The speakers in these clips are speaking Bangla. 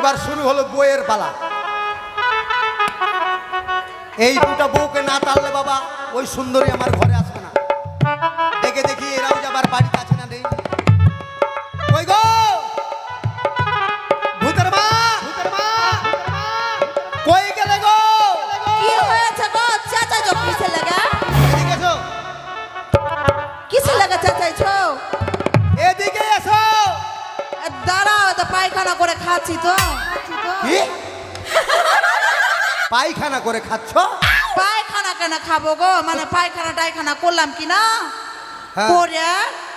এবার শুরু হলো বইয়ের পালা। এই দুটা বউকে না তাড়লে বাবা ওই সুন্দরী আমার ঘরে আসবে না। দেখে দেখি এরাও যাবার বাড়িতে আছে না নেই। কই গো? ভূতের মা! ভূতের মা কই গেলে গো? কি হয়েছে গো? চেঁচাইছো কিসে লাগা? এদিকে এসো। কিসে লাগা চেঁচাইছো খাচ্ছি তো। কি? পায়খানা করে খাচ্ছ? পায়খানা কেন খাব গো? মানে পায়খানা টায়খানা করলাম কি না? হ্যাঁ। করে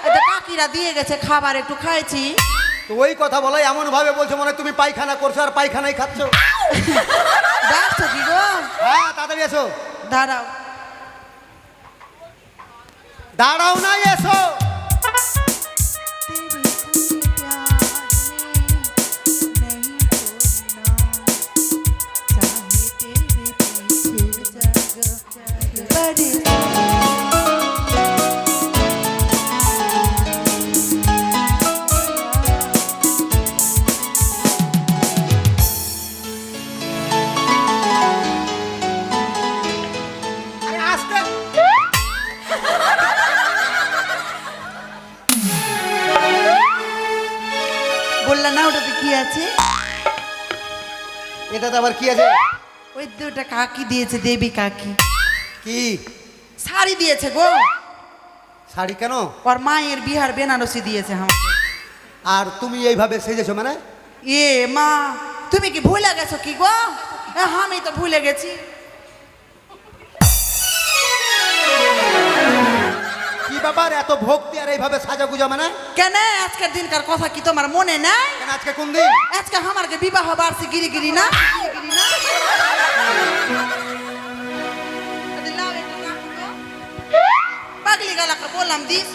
এটা কাকিরা দিয়ে গেছে খাবার একটু খাইছি। তো ওই কথা বলো এমন ভাবে বলছো মনে তুমি পায়খানা করছ আর পায়খানাই খাচ্ছ। কি গো? হ্যাঁ তাড়াতাড়ি এসো। দাঁড়াও। দাঁড়াও না এসো। বললা না ওটাতে কি আছে? এটাতে আবার কি আছে? ওই দুটা কাকি দিয়েছে দেবী কাকি। কি? শাড়ি দিয়েছে গো। শাড়ি কেন? ওর মায়ের বিহার বেনারসি দিয়েছে আমাকে। আর তুমি এইভাবে সেজেছো মানে? এ মা তুমি কি ভুলে গেছো কি গো? এ, আমি তো ভুলে গেছি। ব্যাপার এত ভক্তি আর এইভাবে সাজা গুজা মানে? কেন? আজকের দিনকার কথা কি তোমার মনে নাই? কেন আজকে কোন দিন? আজকে আমারকে বিবাহ বার্ষিক গিরি গিরি না। পাগলি গালাকে বললাম দিস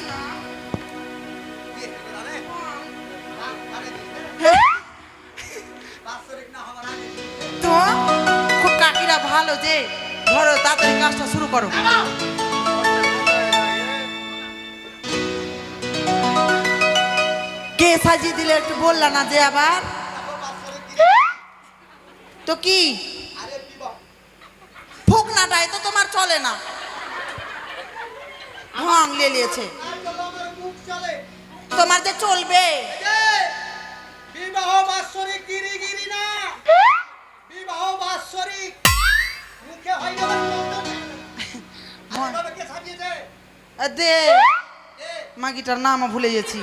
হ্যাঁ? তো? খুব কাকিরা ভালো যে। ধরো তাড়াতাড়ি কাজটা শুরু করো। সাজিয়ে দিলে একটু বললা না যে আবার? তো কি? ফুকনাটাই তো তোমার চলে না। ভাঙ লেলিয়েছে তোমার যে চলবে। বিবাহ বাৎসরিক গিরি গিরি না। বিবাহ বাৎসরিক মুখে হয় না। আরে কে সাজিয়েছে আ, দে। মাগিটার নাম ভুলে গেছি।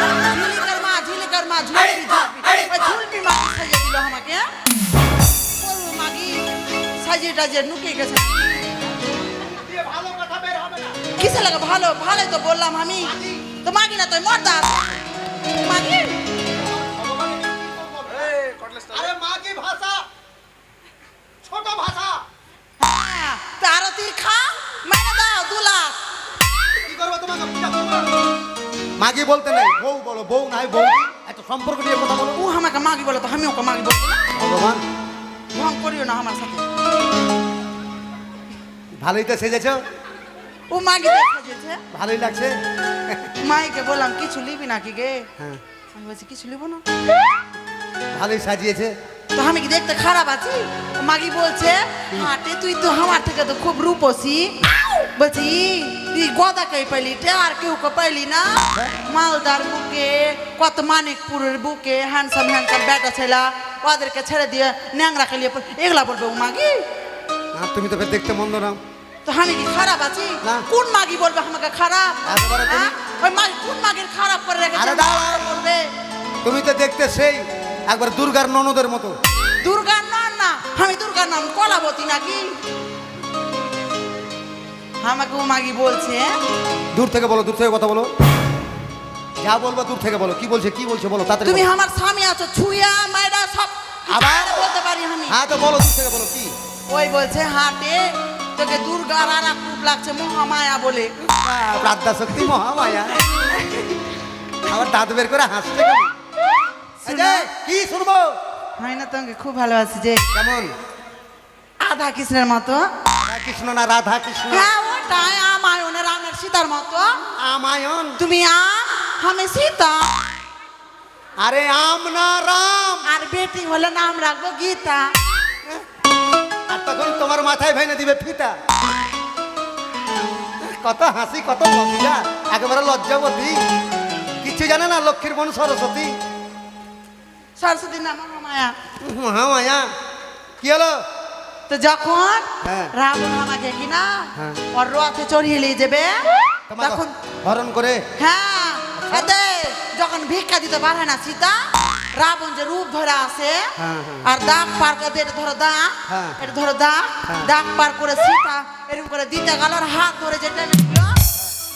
ঝিলিকার মা ঝিলিকার মা ঝুলপি ঝুলপি ওই ঝুলপি মাগি সাজিয়ে দিল আমাকে হ্যাঁ? বলব মাগি সাজিয়ে টাজিয়ে নুকে গেছে দিয়ে ভালো কথা বের হবে না কিসে লাগে ভালো ভালোই তো বললাম আমি তো মাগি না তুই মর্দা মাগি আরে মা কি ভাষা ছোট ভাষা হ্যাঁ তো আরও তুই খা মেরে দাও দু লাখ কি করব তোমাকে পূজা করব মাগি বলতে নেই বউ বলো বউ নাই বউ একটা সম্পর্ক নিয়ে কথা বলো। ও আমাকে মাগি বলে তো আমি ওকে মাগি বলব। না ভগবান। ভং করিও না আমার সাথে। ভালোই তো সেজেছো। ও মাগি যেছে ভালোই লাগছে। মাইকে বললাম কিছু লিবি নাকি গে? হ্যাঁ। আমি বলছি কিছু লিবো না। ভালোই সাজিয়েছে। তো আমি কি দেখতে খারাপ আছি? মাগি বলছে হাটে তুই তো আমার থেকে তো খুব রূপসী। বলছি তুই গদা কে পাইলি আর কেউ কে পাইলি না মালদার বুকে কত মানিকপুরের বুকে হ্যান্ডসাম হ্যান্ডসাম ব্যাটা ছেলা ওদেরকে ছেড়ে দিয়ে ন্যাংরা খেলিয়ে এগুলা বলবে ও মাগি তুমি তো দেখতে মন্দ না তো আমি কি খারাপ আছি কোন মাগি বলবে আমাকে খারাপ? ওই মাগি কোন মাগির খারাপ করে রেখেছে। বলবে তুমি তো দেখতে সেই একবার দুর্গার ননদের মতো দুর্গার নাম না আমি দুর্গার নাম কলাবতী নাকি আমাকে ও মাগি বলছে দূর থেকে বলো দূর থেকে কথা বলো। যা বলব দূর থেকে বলো কি বলছে কি বলছে বলো তাতে তুমি আমার স্বামী আছো ছুঁয়া মায়েরা সব আবার? বলতে পারি আমি। হ্যাঁ তো বলো দূর থেকে বলো কি? ওই বলছে হাটে তোকে দুর্গার আর খুব লাগছে মহামায়া বলে। প্রাদ্যা শক্তি মহামায়া। আবার দাঁত বের করে হাসছে কি শুনব? হয় না তোমাকে খুব ভালো আছি যে কেমন? রাধা কৃষ্ণের মতো। রাধা কৃষ্ণ না রাধা কৃষ্ণ হ্যাঁ ওটাই আমায়নের রামের সীতার মতো। আমায়ন। তুমি আম আমি সীতা। আরে আম না রাম। সাইটিং হলে নাম রাখব গীতা। আর তখন তোমার মাথায় ভেঙে দিবে ফিতা। কত হাসি কত লজ্জা একেবারে লজ্জাবতী। কিছু জানে না লক্ষ্মীর বোন সরস্বতী? সরস্বতী নাম মহামায়া। মহামায়া। কি হলো? তো যখন হ্যাঁ। রাবণ আমাকে কিনা। ওর রথে চড়িয়ে নিয়ে যাবে তখন হরণ করে হ্যাঁ যখন ভিক্ষা দিতে পারে না সীতা রাবণ যে রূপ ধরে আসে হ্যাঁ, হ্যাঁ। আর দাগ পার করে এটা ধরো হ্যাঁ। এটা ধরো হ্যাঁ। দাগ পার করে সীতা এরকম করে দিতে গেল আর হাত ধরে যে টেনে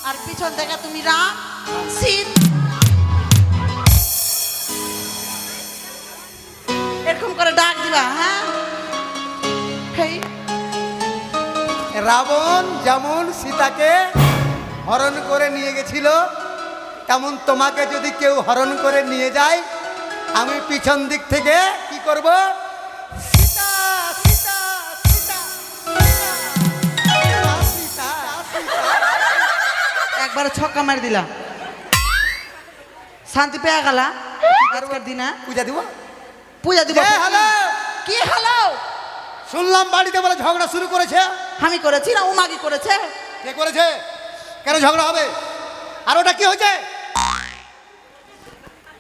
আর পিছন থেকে তুমি রাম সীত এরকম করে ডাক দিবা হ্যাঁ রাবণ যেমন সীতাকে হরণ করে নিয়ে গেছিল তেমন তোমাকে যদি কেউ হরণ করে নিয়ে যায় আমি পিছন দিক থেকে কি করব? সীতা সীতা সীতা সীতা, সীতা, সীতা। একবার ছক্কা মারি দিলাম শান্তি পেয়ে গেলা? দিনে? পূজা দিব? পূজা দিব। কি হ্যালো শুনলাম বাড়িতে বলে ঝগড়া শুরু করেছে। আমি করেছি না উমাগি করেছে? কে করেছে? কেন ঝগড়া হবে? আর ওটা কি হয়েছে?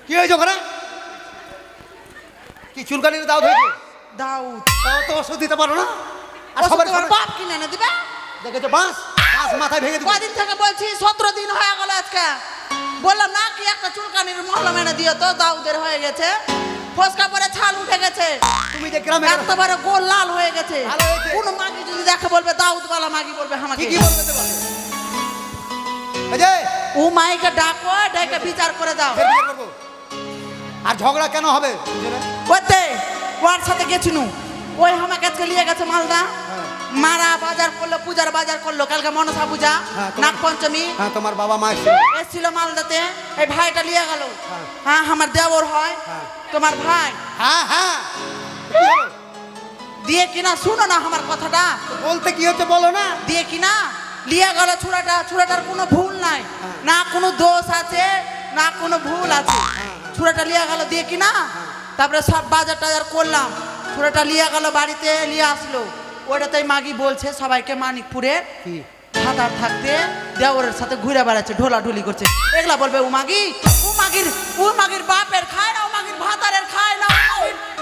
কি হয়েছে ওখানে? কি চুলকানির দাও হয়েছে দাউদ তাও তো ওষুধ দিতে পারো না। আর সবার বাপ কিনে এনে দিবে? দেখেছ বাঁশ? বাঁশ মাথায় ভেঙে দিবে। কদিন থেকে বলছি সতেরো দিন হয়ে গেল আজকে। বললাম না কি একটা চুলকানির মহলম এনে দিও তো দাউদের হয়ে গেছে। ফসকা পরে ছাল উঠে গেছে। তুমি যে গ্রামে একেবারে গোল লাল হয়ে গেছে। কোন মাগি যদি দেখে বলবে দাউদ বালা মাগি বলবে আমাকে। কি বলবে বলবে ও মাইকে ডাকো ডাকে বিচার করে দাও। আর ঝগড়া কেন হবে? ওতে ওর সাথে গেছিনু। ওই আমাকে আজকে নিয়ে গেছে মালদা। হ্যাঁ। মারা বাজার করল পূজার বাজার করল। কালকে মনসা পূজা হ্যাঁ, নাগ পঞ্চমী হ্যাঁ তোমার বাবা মা এসেছিল। মালদাতে এই ভাইটা নিয়ে গেল। হ্যাঁ। আমার দেওর হয়। হ্যাঁ। তোমার ভাই। হ্যাঁ হ্যাঁ। দিয়ে কিনা শুনো না আমার কথাটা। বলতে কি হচ্ছে বলো না? দিয়ে কিনা লিয়ে গেল ছুরাটা ছুরাটার কোনো ভুল নাই। না কোনো দোষ আছে না কোনো ভুল আছে। ছুরাটা লিয়ে গেল দিয়ে কিনা। তারপরে সব বাজার টাজার করলাম। ছুরাটা লিয়ে গেল বাড়িতে নিয়ে আসলো। ওটাতেই মাগি বলছে সবাইকে মানিকপুরের কি? ভাতার থাকতে দেওরের সাথে ঘুরে বেড়াচ্ছে ঢোলাঢুলি করছে। এগুলা বলবে ও মাগি ও মাগির ও মাগির বাপের খায় না ও মাগির ভাতারের খায় না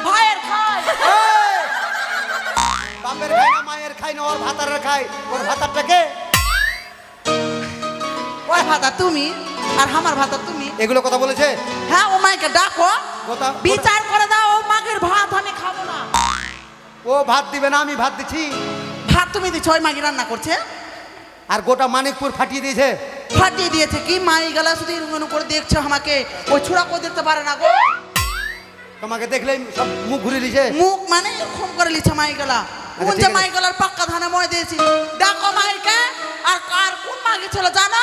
ভাইয়ের খায়। বাপের খাই না মায়ের খাই না ওর ভাতারের খায়। ওর ভাতারটাকে ওই ভাতা তুমি আর আমার ভাতা তুমি। এগুলো কথা বলেছে? হ্যাঁ ও মাইকে ডাকো। বিচার করে দাও ও মাগির ভাত আমি খাব না। ও ভাত দিবে না আমি ভাত দিচ্ছি ভাত তুমি দিচ্ছ ওই মাগি রান্না করছে? আর গোটা মানিকপুর ফাটিয়ে দিয়েছে। ফাটিয়ে দিয়েছে কি? মাই গেলা শুধু এরকম করে দেখছ আমাকে। ওই ছোড়া কো দেখতে পারে না গো। তোমাকে দেখলেই সব মুখ ঘুরে দিছে মুখ মানে এরকম করে লিছে মাই গেলা। কোন যে। মাই গেলার পাক্কা ধানে মই দিয়েছি। ডাকো মাইকে আর কার কোন মাগি ছিল জানো?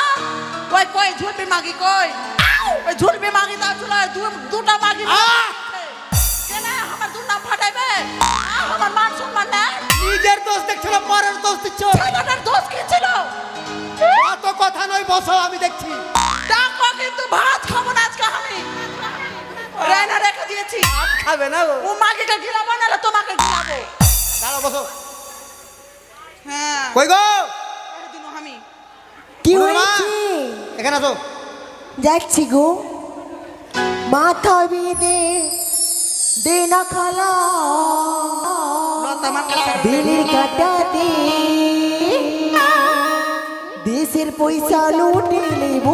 ওই কই ঝুলবি মাগি কই? ওই ঝুলবি মাগি তা ছিল দুটা মাগি আমার মান সম্মান নেই নিজের দোষ দেখছ না পরের দোষ দিচ্ছ। ছেলেটার দোষ কি ছিল? অত কথা নয় বসো আমি দেখছি। ডাকো কিন্তু ভাত খাব না আজকে আমি। রায়না রেখে দিয়েছি। খাবে না ও। ও গিলাবো নাহলে তোমাকে গিলাবো বসো। হ্যাঁ। কই গো? আমি। কি হয়েছে? এখানে আসো। যাচ্ছি গো। মাথা বেঁধে দে না খালা। দিনের কাটা দেশের পয়সা লুটে নেব।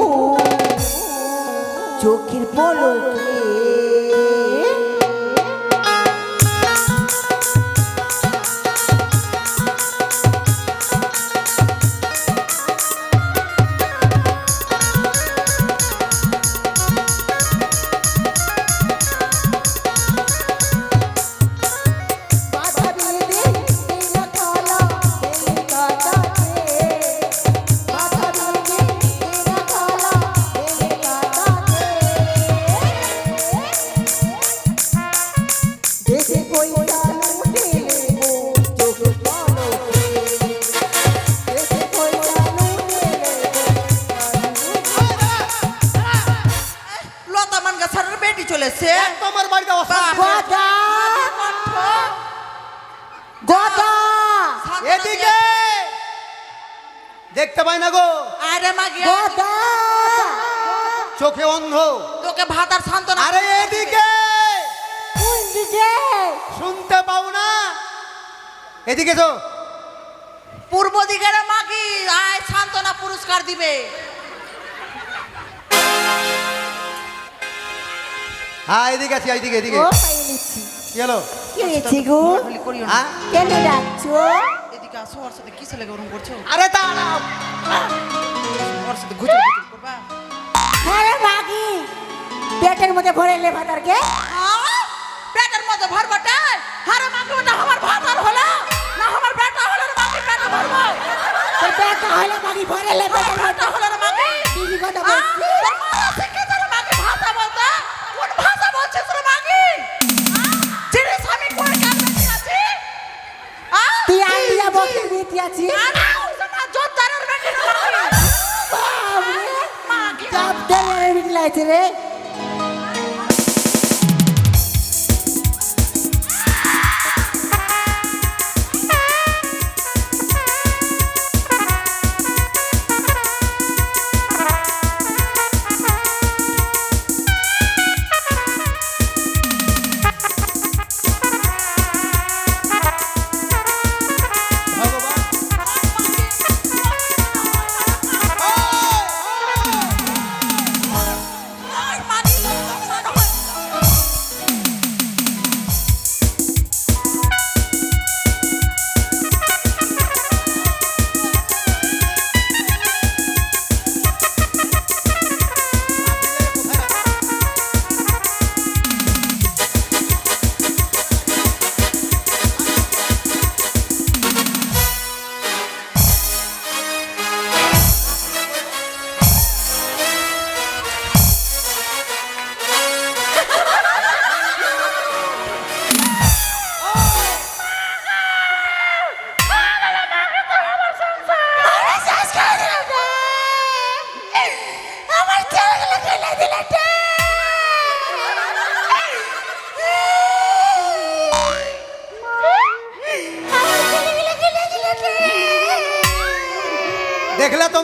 চোখের পলকে এদিকে তো পূর্ব দিকের মাগি আয় সান্ত্বনা পুরস্কার দিবে? হ্যাঁ এদিকে আছি এইদিকে এদিকে। ও কি হয়েছে গো? খালি করিও না। হ্যাঁ? কেন ডাকছো? এদিকে আসো ওর সাথে কিসে লেগে ওরম করছ? আরে দাঁড়াও। ওর সাথে ঘুচুর ঘুচুর করবা? আরে মাগি পেটের মধ্যে ভরে লে ভাতারকে? পেটের মধ্যে হারে ওটা হলে মাগি ভরে লে পেটের বেটা মধ্যে হলো রে মাগি? দিদি কথা বলছিস! তুই আইডিয়া বলতে দিতে আছি আরে ওই সময় জোরদারের বেটি রে মাগি। বাবরে দেবে রে।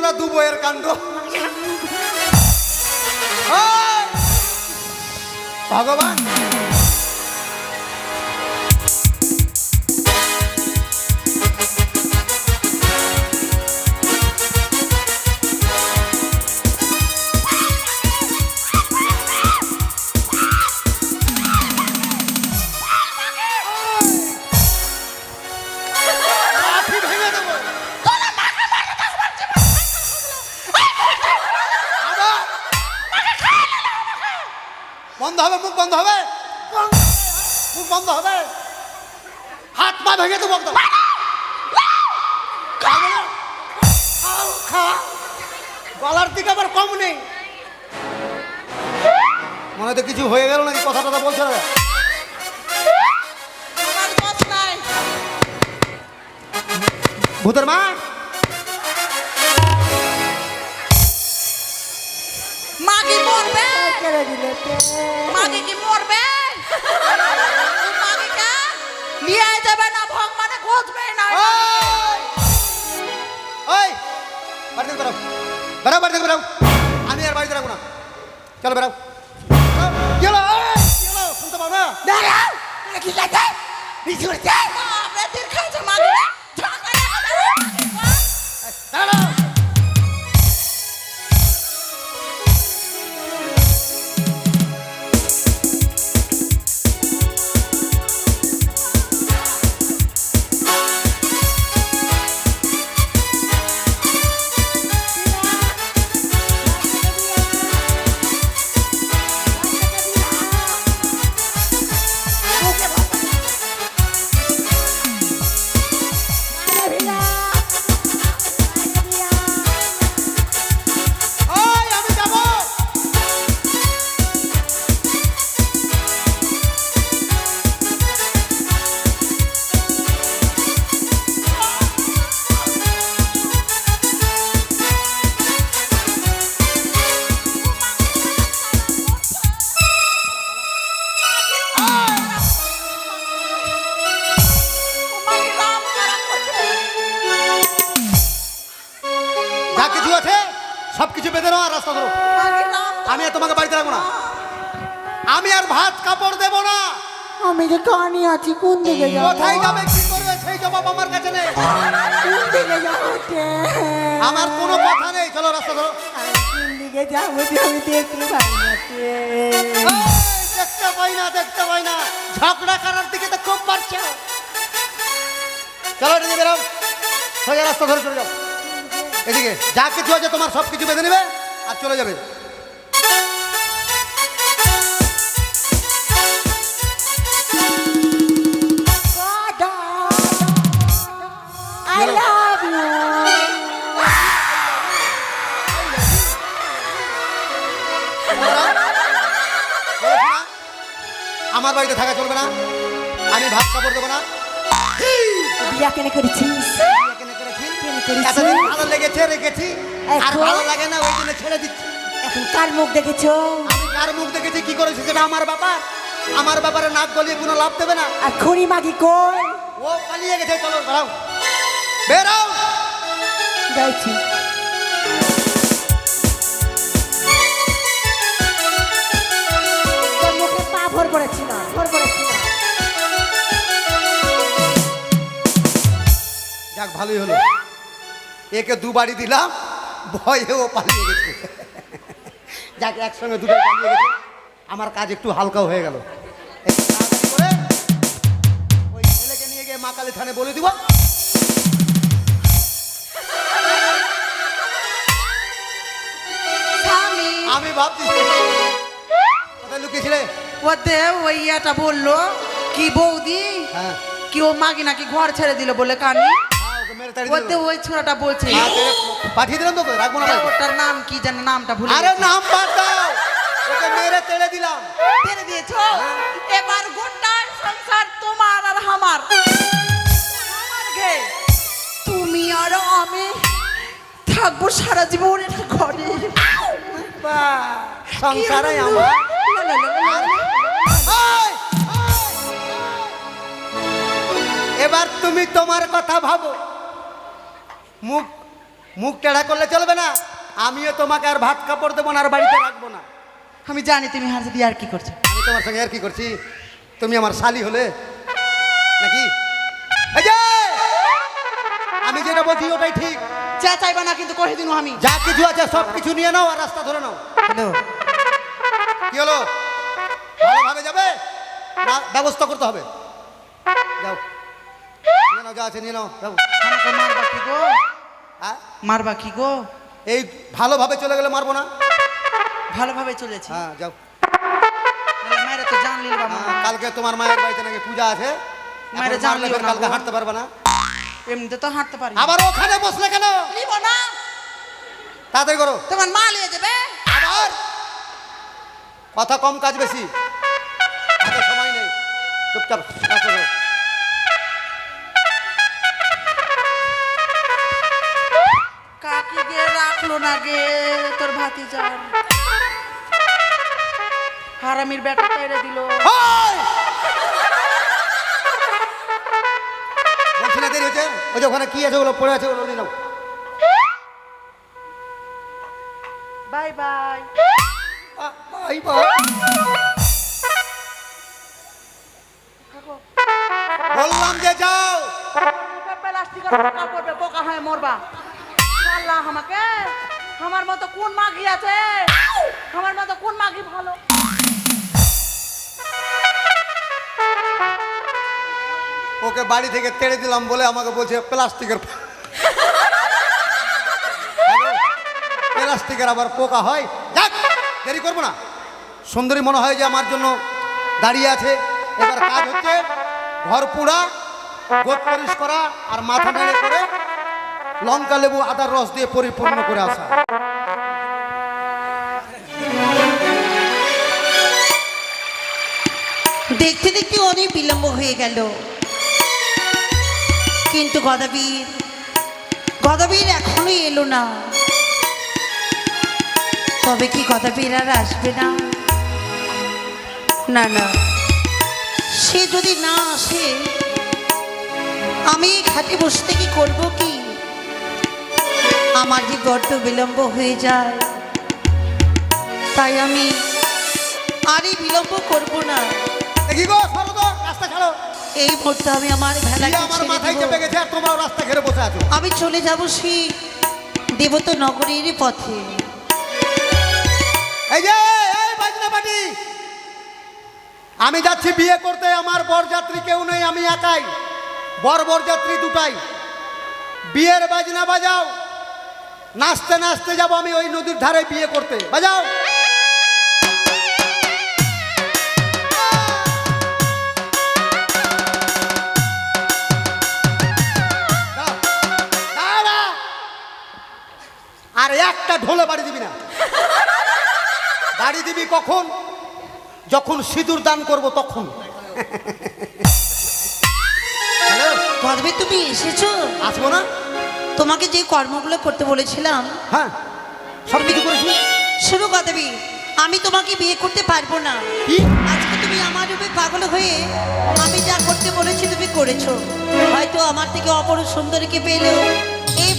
তোমরা দু বইয়ের কাণ্ড? ভগবান! বন্ধ হবে মুখ বন্ধ হবে। মুখ বন্ধ হবে। হাত পা ভেঙে? খাও, খাও। গলার দিকে আবার কম নেই। মনে তো কিছু হয়ে গেল নাকি কথা টথা বলছে ভূতের মা? করে দিলে মাগি কি মরবে? মাগিকে নিয়ে যাবে না ভগবানে খুঁজবে না ওই! বাড়ি থেকে বেরাও বেরাও বাড়ি থেকে বেরাও আমি আর বাড়িতে রাখব না। চলো বেরাও গেলো গেলো শুনতে পাবো না? দাঁড়াও কি লাগে বিছু করছে বাপরে তীর খাইছে কোথায় যাবে, কি করবে, সেই জবাব আমার কাছে নেই। আমার কোনো কথা নেই। চলো, রাস্তা ধরো। দেখতে পাই না, দেখতে পাই না। ঝগড়া করার দিকে তো খুব পারছে। চলো এদিকে সোজা রাস্তা ধরে চলে যাও। এদিকে, যা কিছু আছে তোমার সব কিছু বেঁধে নেবে আর চলে যাবে। বাড়িতে থাকা চলবে না। আমি ভাত কাপড় দেবো না। বিয়া কেন করেছিস। এতদিন ভালো লেগেছে রেখেছি। আর? ভালো লাগে না ওই জন্য ছেড়ে দিচ্ছি। এখন কার মুখ দেখেছ? আমি কার মুখ দেখেছি কি করেছি সেটা আমার ব্যাপার। আমার ব্যাপারে নাক গলিয়ে কোনো লাভ দেবে না। আর খুনি মাগি কই ও পালিয়ে গেছে চলো বেরাও বেরাও যাইছি। যাক ভালোই হলো। একে দু বাড়ি দিলাম ভয়ে ও পালিয়ে গেছে। যাক একসঙ্গে দুটো পালিয়ে গেছে। আমার কাজ একটু হালকাও হয়ে গেল। ওই ছেলেকে নিয়ে গিয়ে মা কালী থানে বলে দিব। আমি ভাবছি কোথায় লুকিয়েছিলে? ওতে ওই ইয়েটা বলল কি বৌদি? হ্যাঁ। কি ও মাগি নাকি ঘর ছেড়ে দিল বলে কানি? হ্যাঁ, ওতে ওই ছোড়াটা বলছে হ্যাঁ, পাঠিয়ে দিলাম তো রাখব না ওটার নাম কি জানে নামটা ভুলে আরে। নাম বাদ দাও ওকে মেরে তেড়ে দিলাম। দিয়েছ? এবার গোটা সংসার তোমার আর আমার। আমার ঘে। তুমি আর আমি থাকব সারা জীবন এটা ঘরে সংসারে আমার। এবার তুমি তোমার কথা ভাবো। মুখ মুখ টেড়া করলে চলবে না। আমিও তোমাকে আর ভাত কাপড় দেবো না আর বাড়িতে রাখব না। আমি জানি তুমি হাসি দিয়ে আর কি করছ। আমি তোমার সঙ্গে আর কি করছি? তুমি আমার শালি হলে? নাকি? আমি যেটা বলছি ওটাই ঠিক। যা চাইবা না কিন্তু কহে দিনু আমি। যা কিছু আছে সব কিছু নিয়ে নাও আর রাস্তা ধরে নাও। কি হলো? ভালোভাবে যাবে? না ব্যবস্থা করতে হবে। যাও। নিয়ে নাও যা আছে নিয়ে নাও যাও। আমাকে মারবা কি গো? হ্যাঁ? মারবা কি গো? এই ভালোভাবে চলে গেলে মারবো না। ভালোভাবে চলেছি। হ্যাঁ যাও। মেরে তো জানলি বাবা। হ্যাঁ, কালকে তোমার মায়ের বাড়িতে নাকি পূজা আছে। মায়েরে না কালকে হাঁটতে পারবে না। এমনিতে তো হাঁটতে পারি আবার ওখানে বসলে কেন? নিব না। তাড়াতাড়ি করো। তোমার মা লিয়ে যাবে। আবার? কথা কম কাজ বেশি। সময় নেই। চুপচাপ কাজ করো কাকি গে রাখল না গে তোর ভাতি যান হারামির বেটা তেড়ে দিল। বলছি না দেরি হচ্ছে ওই যে ওখানে কি আছে ওগুলো পড়ে আছে ওগুলো নিয়ে নাও। Bye bye. আ- বললাম যে যাও। পড়বে পোকা হয় মরবা আল্লাহ আমাকে আমার মতো কোন মাগি আছে আমার মতো কোন মাগি ভালো ওকে বাড়ি থেকে তেড়ে দিলাম বলে আমাকে বলছে প্লাস্টিকের প্লাস্টিকের আবার পোকা হয়? দেরি করব না। সুন্দরী মনে হয় যে আমার জন্য দাঁড়িয়ে আছে। এবার কাজ হচ্ছে ঘর পোড়া, গোদ পরিষ করা আর মাথা নেড়ে করে লঙ্কা, লেবু, আদার রস দিয়ে পরিপূর্ণ করে আসা। দেখতে দেখতে অনেক বিলম্ব হয়ে গেল। কিন্তু গদাবীর গদাবীর এখনও এলো না। তবে কি গদাবীর আর আসবে না? না না। সে যদি না আসে আমি এই ঘাটে বসে থেকে করব কি? আমার যে বড্ড বিলম্ব হয়ে যায় তাই আমি আরই বিলম্ব করব না। দেখি তো রাস্তা এই মুহূর্তে আমি আমার আমি চলে যাব সেই দেবত নগরীর পথে। এই যে এই বাজনা পাটি আমি যাচ্ছি বিয়ে করতে, আমার বরযাত্রী কেউ নেই, আমি একাই। বর বরযাত্রী দুটাই। বিয়ের বাজনা বাজাও। নাচতে নাচতে যাব আমি ওই নদীর ধারে বিয়ে করতে। বাজাও। আর একটা ঢোলে বাড়ি দিবি না। বাড়ি দিবি কখন? যখন সিঁদুর দান করব তখন। হ্যালো? কবে তুমি এসেছ? আসব না তোমাকে যে কর্মগুলো করতে বলেছিলাম। হ্যাঁ সব কিছু করেছি। শুরু দেবী আমি তোমাকে বিয়ে করতে পারব না। আজকে তুমি আমার রূপে পাগল হয়ে আমি যা করতে বলেছি তুমি করেছ। হয়তো আমার থেকে অপর সুন্দরীকে পেলেও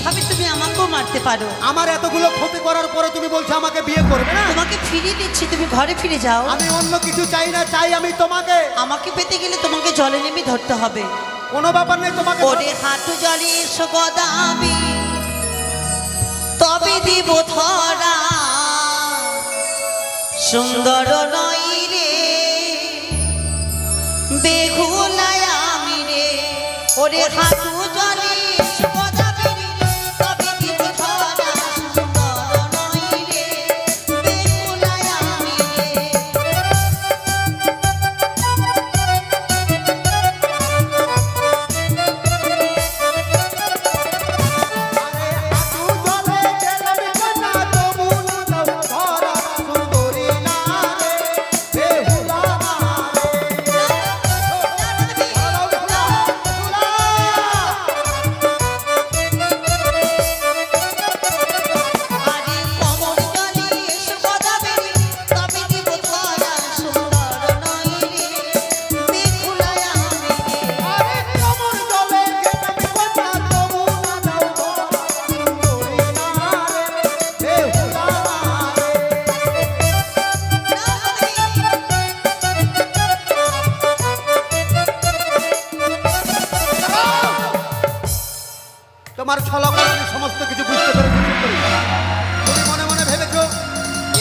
এইভাবে তুমি আমাকেও মারতে পারো। আমার এতগুলো ক্ষতি করার পরে তুমি বলছো আমাকে বিয়ে করবে না? তোমাকে ফিরিয়ে দিচ্ছি তুমি ঘরে ফিরে যাও। আমি অন্য কিছু চাই না চাই আমি তোমাকে। আমাকে পেতে গেলে তোমাকে জলে নেমে ধরতে হবে। কোনো ব্যাপার নেই তোমাকে ওরে হাঁটু জলে এসো গদাবি তবে দিব ধরা। সুন্দর নই রে বেহুলায় আমি রে। ওরে হাঁটু তোমার ছলকারণে সমস্ত কিছু বুঝতে পেরেছি তুমি মনে মনে ভেবেছ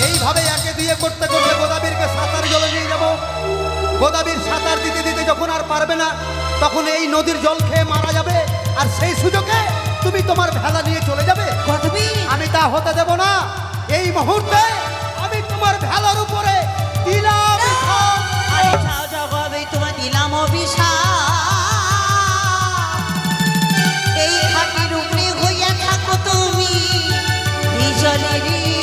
এইভাবে একে দিয়ে করতে করতে গোদাবীরকে সাঁতার জলে নিয়ে যাব? গোদাবীর সাঁতার দিতে দিতে যখন আর পারবে না তখন এই নদীর জল খেয়ে মারা যাবে আর সেই সুযোগে তুমি তোমার ভেলা নিয়ে চলে যাবে। আমি তা হতে দেব না। এই মুহূর্তে আমি তোমার ভেলার উপরে দিলাম তোমার দিলাম অভিশাপ। ಚೆನ್ನಾಗಿ